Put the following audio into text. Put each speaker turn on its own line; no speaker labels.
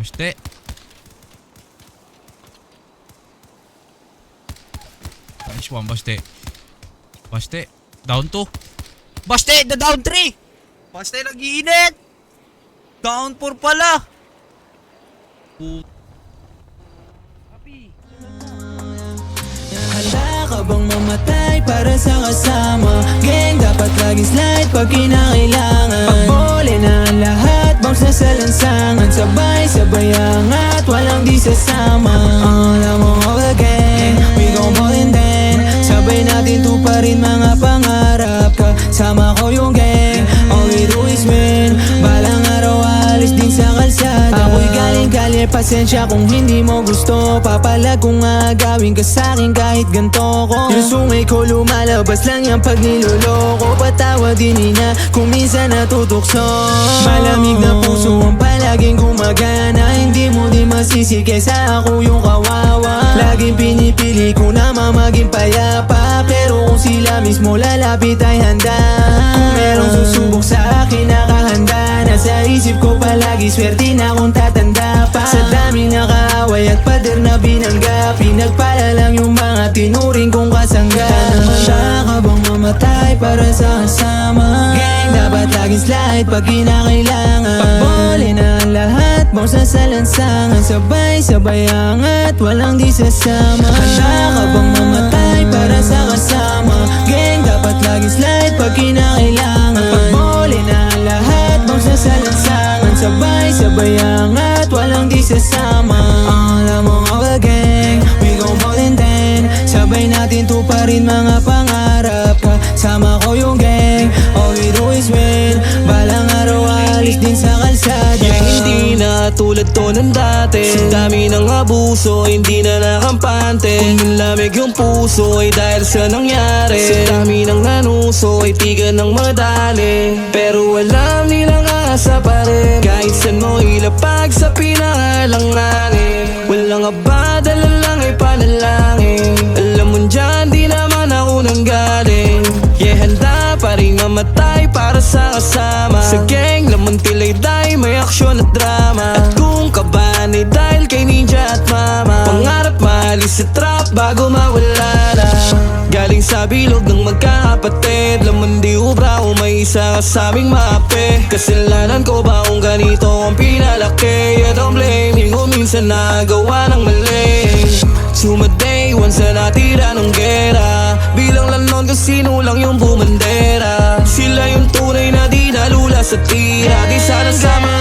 Baste. Nice one, Baste. Baste. Down 2. Baste! The down 3! Baste, nag-iinit! Down 4 pala! Put-
Handa ka bang mamatay para sa kasama? Gang, dapat laging slide pag kinakailangan Pagbole na ang lahat, bounce na sa Sabay-sabay angat, walang di sasama. Alam mo ako gang, we gon' ball and then Sabay natin tuparin mga pangarap Kasama ko yung gang, pasensya kung hindi mo gusto. Papalag kung agawin ka sa'kin kahit ganto ko. Yung sungay ko lumalabas lang yan pag niloloko. Patawa din ina kung minsan natutukso. Malamig na puso ang palaging gumagana. Hindi mo din masisi kesa ako yung kawawa. Laging pinipili ko na maging payapa. Pero kung sila mismo lalapit ay handa. Kung merong susubok sa akin nakahanda Nasa isip ko palagi swerte na kung tatanda pa. Sa daming nakaaway at pader na binangga Pinagpala lang yung mga tinuring kong kasangga. Handa ka bang mamatay para sa kasama? Gang, dapat laging slide pag kinakailangan. Pagbole na ang lahat, bounce na sa lansangan Sabay-sabay angat, walang di sasama. Handa ka sasama Alam mo ako gang, we gon' ball and then Sabay natin tuparin mga pangarap Kasama ko yung gang, all we do is win. Balang araw alis din sa kalsada.
Yeah, hindi na tulad to ng dati. Sa dami ng abuso, hindi na nakampante Kung nilamig yung puso ay dahil sa nangyari. Sa dami ng nanuso ay tigan ng madali. Pero alam nilang asa pa rin. Kahit saan mo ilapag sa pinakalanganin Walang abadala lang ay panalangin. Alam mo dyan, di naman ako nang galing Yeah, handa pa rin mamatay para sa kasama. Sa gang, laman tilay dahil may aksyon at drama. At kung kabahan ay dahil kay ninja at mama? Pangarap maalis sa trap bago mawala na. Galing sa bilog ng magkakapatid. Laman di ubra o may isa ka sa maape Kasalanan ko ba kung ganito ang pinalaki minsan nagawa ng mali. Sumaday, once na natira ng gera. Bilang lang nun kung sino lang yung bumandera. Sila yung tunay na di nalula sa tira. Di sana sama